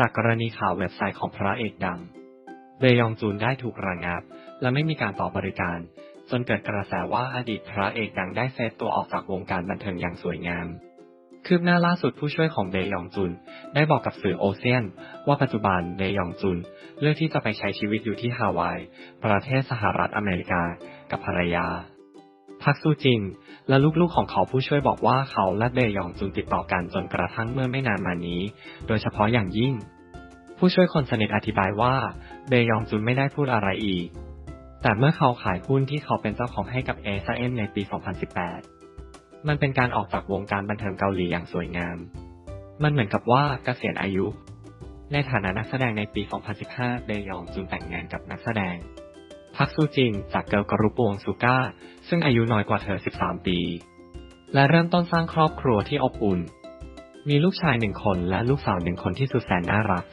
จากกรณีข่าวเว็บไซต์ของพระเอกดังเบยองจูนได้ถูกระงับ และไม่มีการต่อบริการ จนเกิดกระแสว่าอดีตพระเอกดังได้เซฟตัวออกจากวงการบันเทิงอย่างสวยงามคืบหน้าล่าสุดผู้ช่วยของเบยองจุน ได้บอกกับสื่อโอเชียน ว่าปัจจุบันเบยองจุน เลือกที่จะไปใช้ชีวิตอยู่ที่ฮาวาย ประเทศสหรัฐอเมริกา กับภรรยา พักซูจิน และลูกๆของเขาผู้ช่วยบอกว่าเขาและเบยองจุนติดต่อกันจนกระทั่งเมื่อไม่นานมานี้ โดยเฉพาะอย่างยิ่ง ผู้ช่วยคนสนิทอธิบายว่า เบยองจุนไม่ได้พูดอะไรอีก แต่เมื่อเขาขายหุ้นที่เขาเป็นเจ้าของให้กับเอซเอ็มในปี 2018 มันเป็นการออกจากวงการบันเทิงเกาหลีอย่างสวยงาม มันเหมือนกับว่าเกษียณอายุ ในฐานะนักแสดงในปี 2015 เบยองจุนแต่งงานกับนักแสดง พักซูจินจากเกิร์ลกรุ๊ปวงซูก้า ซึ่งอายุน้อยกว่าเธอ 13 ปี และเริ่มต้นสร้างครอบครัวที่อบอุ่น มีลูกชายหนึ่งคนและลูกสาวหนึ่งคนที่สุดแสนน่ารัก